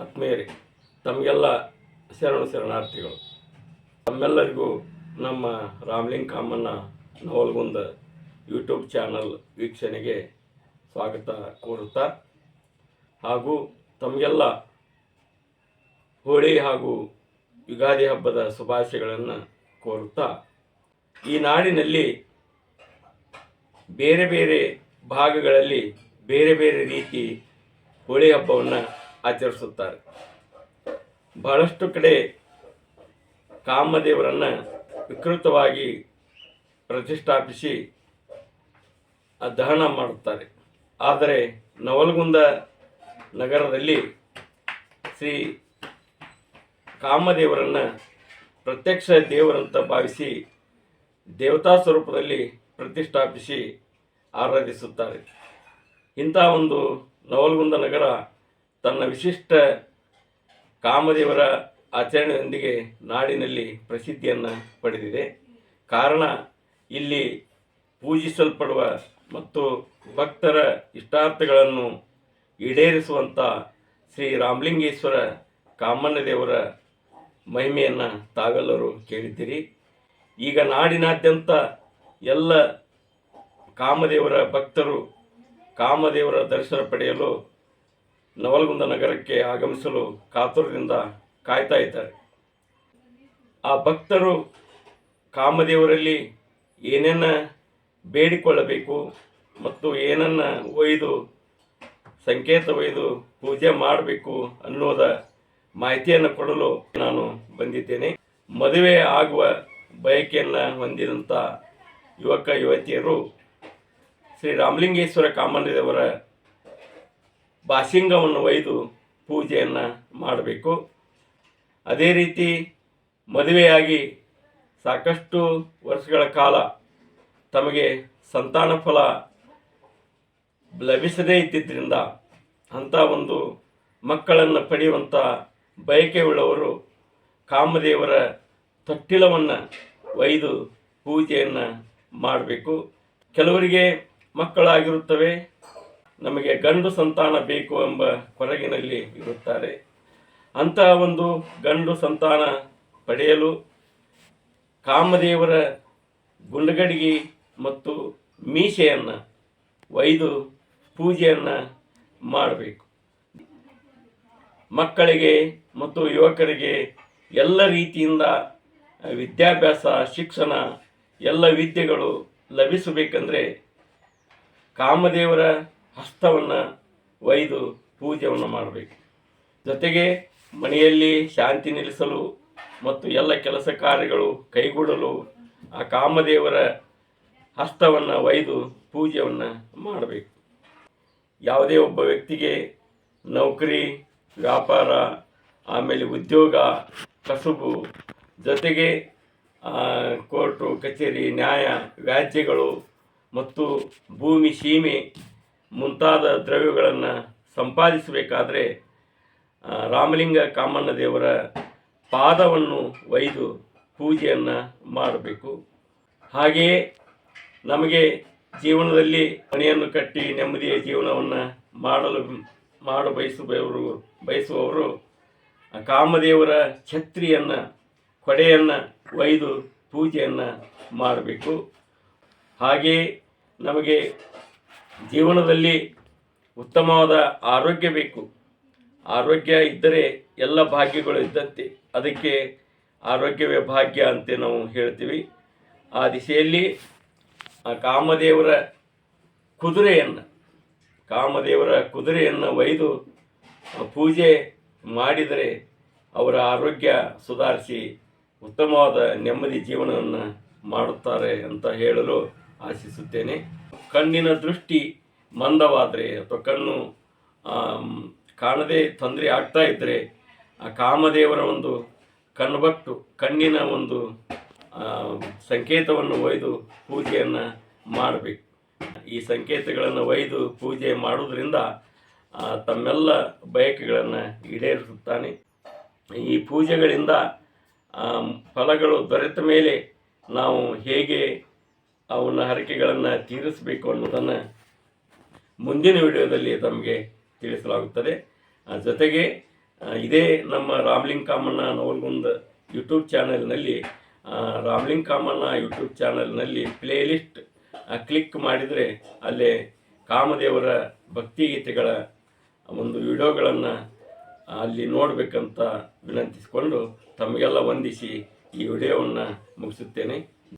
ಆತ್ಮೀಯರೇ, ತಮಗೆಲ್ಲ ಶರಣು ಶರಣಾರ್ಥಿಗಳು. ತಮ್ಮೆಲ್ಲರಿಗೂ ನಮ್ಮ ರಾಮ್ಲಿಂಗ್ ಕಾಮಣ್ಣ ನವಲ್ಗುಂದ ಯೂಟ್ಯೂಬ್ ಚಾನಲ್ ವೀಕ್ಷಣೆಗೆ ಸ್ವಾಗತ ಕೋರುತ್ತಾ, ಹಾಗೂ ತಮಗೆಲ್ಲ ಹೋಳಿ ಹಾಗೂ ಯುಗಾದಿ ಹಬ್ಬದ ಶುಭಾಶಯಗಳನ್ನು ಕೋರುತ್ತಾ, ಈ ನಾಡಿನಲ್ಲಿ ಬೇರೆ ಬೇರೆ ಭಾಗಗಳಲ್ಲಿ ಬೇರೆ ಬೇರೆ ರೀತಿ ಹೋಳಿ ಹಬ್ಬವನ್ನು ಆಚರಿಸುತ್ತಾರೆ. ಬಹಳಷ್ಟು ಕಡೆ ಕಾಮದೇವರನ್ನು ವಿಕೃತವಾಗಿ ಪ್ರತಿಷ್ಠಾಪಿಸಿ ದಹನ ಮಾಡುತ್ತಾರೆ. ಆದರೆ ನವಲಗುಂದ ನಗರದಲ್ಲಿ ಶ್ರೀ ಕಾಮದೇವರನ್ನು ಪ್ರತ್ಯಕ್ಷ ದೇವರಂತ ಭಾವಿಸಿ ದೇವತಾ ಸ್ವರೂಪದಲ್ಲಿ ಪ್ರತಿಷ್ಠಾಪಿಸಿ ಆರಾಧಿಸುತ್ತಾರೆ. ಇಂಥ ಒಂದು ನವಲಗುಂದ ನಗರ ತನ್ನ ವಿಶಿಷ್ಟ ಕಾಮದೇವರ ಆಚರಣೆಯೊಂದಿಗೆ ನಾಡಿನಲ್ಲಿ ಪ್ರಸಿದ್ಧಿಯನ್ನು ಪಡೆದಿದೆ. ಕಾರಣ, ಇಲ್ಲಿ ಪೂಜಿಸಲ್ಪಡುವ ಮತ್ತು ಭಕ್ತರ ಇಷ್ಟಾರ್ಥಗಳನ್ನು ಈಡೇರಿಸುವಂಥ ಶ್ರೀ ರಾಮಲಿಂಗೇಶ್ವರ ಕಾಮಣ್ಣದೇವರ ಮಹಿಮೆಯನ್ನು ತಾವೆಲ್ಲರೂ ಕೇಳಿದ್ದೀರಿ. ಈಗ ನಾಡಿನಾದ್ಯಂತ ಎಲ್ಲ ಕಾಮದೇವರ ಭಕ್ತರು ಕಾಮದೇವರ ದರ್ಶನ ಪಡೆಯಲು ನವಲಗುಂದ ನಗರಕ್ಕೆ ಆಗಮಿಸಲು ಕಾತುರದಿಂದ ಕಾಯ್ತಾ ಇದ್ದಾರೆ. ಆ ಭಕ್ತರು ಕಾಮದೇವರಲ್ಲಿ ಏನೇನ ಬೇಡಿಕೊಳ್ಳಬೇಕು ಮತ್ತು ಏನನ್ನ ಒಯ್ದು, ಸಂಕೇತ ಒಯ್ದು ಪೂಜೆ ಮಾಡಬೇಕು ಅನ್ನೋದ ಮಾಹಿತಿಯನ್ನು ಕೊಡಲು ನಾನು ಬಂದಿದ್ದೇನೆ. ಮದುವೆ ಆಗುವ ಬಯಕೆಯನ್ನು ಹೊಂದಿದಂಥ ಯುವಕ, ಯುವತಿಯರು ಶ್ರೀ ರಾಮಲಿಂಗೇಶ್ವರ ಕಾಮಣ್ಣದೇವರ ಬಾಸಿಂಗವನ್ನು ಒಯ್ದು ಪೂಜೆಯನ್ನು ಮಾಡಬೇಕು. ಅದೇ ರೀತಿ ಮದುವೆಯಾಗಿ ಸಾಕಷ್ಟು ವರ್ಷಗಳ ಕಾಲ ತಮಗೆ ಸಂತಾನ ಫಲ ಲಭಿಸದೇ ಇದ್ದಿದ್ದರಿಂದ ಅಂಥ ಒಂದು ಮಕ್ಕಳನ್ನು ಪಡೆಯುವಂಥ ಬಯಕೆ ಉಳ್ಳವರು ಕಾಮದೇವರ ತಟ್ಟಿಲವನ್ನು ಒಯ್ದು ಪೂಜೆಯನ್ನು ಮಾಡಬೇಕು. ಕೆಲವರಿಗೆ ಮಕ್ಕಳಾಗಿರುತ್ತವೆ ನಮಗೆ ಗಂಡು ಸಂತಾನ ಬೇಕು ಎಂಬ ಕೊರಗಿನಲ್ಲಿ ಇರುತ್ತಾರೆ. ಅಂತಹ ಒಂದು ಗಂಡು ಸಂತಾನ ಪಡೆಯಲು ಕಾಮದೇವರ ಗುಂಡಗಡಿಗೆ ಮತ್ತು ಮೀಸೆಯನ್ನು, ಒಯ್ದು ಪೂಜೆಯನ್ನು ಮಾಡಬೇಕು. ಮಕ್ಕಳಿಗೆ ಮತ್ತು ಯುವಕರಿಗೆ ಎಲ್ಲ ರೀತಿಯಿಂದ ವಿದ್ಯಾಭ್ಯಾಸ, ಶಿಕ್ಷಣ, ಎಲ್ಲ ವಿದ್ಯೆಗಳು ಲಭಿಸಬೇಕಂದ್ರೆ ಕಾಮದೇವರ ಹಸ್ತವನ್ನು ಒಯ್ದು ಪೂಜೆಯನ್ನು ಮಾಡಬೇಕು. ಜೊತೆಗೆ ಮನೆಯಲ್ಲಿ ಶಾಂತಿ ನೆಲೆಸಲು ಮತ್ತು ಎಲ್ಲ ಕೆಲಸ ಕಾರ್ಯಗಳು ಕೈಗೂಡಲು ಆ ಕಾಮದೇವರ ಹಸ್ತವನ್ನು ಒಯ್ದು ಪೂಜೆಯನ್ನು ಮಾಡಬೇಕು. ಯಾವುದೇ ಒಬ್ಬ ವ್ಯಕ್ತಿಗೆ ನೌಕರಿ, ವ್ಯಾಪಾರ, ಆಮೇಲೆ ಉದ್ಯೋಗ, ಕಸುಬು, ಜೊತೆಗೆ ಕೋರ್ಟು, ಕಚೇರಿ, ನ್ಯಾಯ, ವ್ಯಾಜ್ಯಗಳು ಮತ್ತು ಭೂಮಿ, ಸೀಮೆ ಮುಂತಾದ ದ್ರವ್ಯಗಳನ್ನು ಸಂಪಾದಿಸಬೇಕಾದರೆ ರಾಮಲಿಂಗ ಕಾಮಣ್ಣ ದೇವರ ಪಾದವನ್ನು ಒಯ್ದು ಪೂಜೆಯನ್ನು ಮಾಡಬೇಕು. ಹಾಗೆಯೇ ನಮಗೆ ಜೀವನದಲ್ಲಿ ಮನೆಯನ್ನು ಕಟ್ಟಿ ನೆಮ್ಮದಿಯ ಜೀವನವನ್ನು ಮಾಡಲು ಮಾಡ ಬಯಸುವವರು ಬಯಸುವವರು ಕಾಮದೇವರ ಛತ್ರಿಯನ್ನು, ಕೊಡೆಯನ್ನು ಒಯ್ದು ಪೂಜೆಯನ್ನು ಮಾಡಬೇಕು. ಹಾಗೆಯೇ ನಮಗೆ ಜೀವನದಲ್ಲಿ ಉತ್ತಮವಾದ ಆರೋಗ್ಯ ಬೇಕು. ಆರೋಗ್ಯ ಇದ್ದರೆ ಎಲ್ಲ ಭಾಗ್ಯಗಳು ಇದ್ದಂತೆ. ಅದಕ್ಕೆ ಆರೋಗ್ಯವೇ ಭಾಗ್ಯ ಅಂತ ನಾವು ಹೇಳ್ತೀವಿ. ಆ ದಿಸೆಯಲ್ಲಿ ಆ ಕಾಮದೇವರ ಕುದುರೆಯನ್ನು ಕಾಮದೇವರ ಕುದುರೆಯನ್ನು ಒಯ್ದು ಪೂಜೆ ಮಾಡಿದರೆ ಅವರ ಆರೋಗ್ಯ ಸುಧಾರಿಸಿ ಉತ್ತಮವಾದ ನೆಮ್ಮದಿ ಜೀವನವನ್ನು ಮಾಡುತ್ತಾರೆ ಅಂತ ಹೇಳಲು ಆಶಿಸುತ್ತೇನೆ. ಕಣ್ಣಿನ ದೃಷ್ಟಿ ಮಂದವಾದರೆ ಅಥವಾ ಕಣ್ಣು ಕಾಣದೇ ತೊಂದರೆ ಆಗ್ತಾ ಇದ್ದರೆ ಆ ಕಾಮದೇವರ ಒಂದು ಕಣ್ಬಟ್ಟು, ಕಣ್ಣಿನ ಒಂದು ಸಂಕೇತವನ್ನು ಒಯ್ದು ಪೂಜೆಯನ್ನು ಮಾಡಬೇಕು. ಈ ಸಂಕೇತಗಳನ್ನು ಒಯ್ದು ಪೂಜೆ ಮಾಡುವುದರಿಂದ ತಮ್ಮೆಲ್ಲ ಬಯಕೆಗಳನ್ನು ಈಡೇರಿಸುತ್ತಾನೆ. ಈ ಪೂಜೆಗಳಿಂದ ಫಲಗಳು ದೊರೆತ ಮೇಲೆ ನಾವು ಹೇಗೆ ಅವನ ಹರಕೆಗಳನ್ನು ತೀರಿಸಬೇಕು ಅನ್ನೋದನ್ನು ಮುಂದಿನ ವಿಡಿಯೋದಲ್ಲಿ ತಮಗೆ ತಿಳಿಸಲಾಗುತ್ತದೆ. ಜೊತೆಗೆ ಇದೇ ನಮ್ಮ ರಾಮ್ಲಿಂಗ್ ಕಾಮಣ್ಣ ನವಲ್ಗುಂದ ಯೂಟ್ಯೂಬ್ ಚಾನೆಲ್ನಲ್ಲಿ ರಾಮ್ಲಿಂಗ್ ಕಾಮಣ್ಣ ಯೂಟ್ಯೂಬ್ ಚಾನೆಲ್ನಲ್ಲಿ ಪ್ಲೇಲಿಸ್ಟ್ ಕ್ಲಿಕ್ ಮಾಡಿದರೆ ಅಲ್ಲಿ ಕಾಮದೇವರ ಭಕ್ತಿಗೀತೆಗಳ ಒಂದು ವಿಡಿಯೋಗಳನ್ನು ಅಲ್ಲಿ ನೋಡಬೇಕಂತ ವಿನಂತಿಸಿಕೊಂಡು ತಮಗೆಲ್ಲ ವಂದಿಸಿ ಈ ವಿಡಿಯೋವನ್ನು ಮುಗಿಸುತ್ತೇನೆ.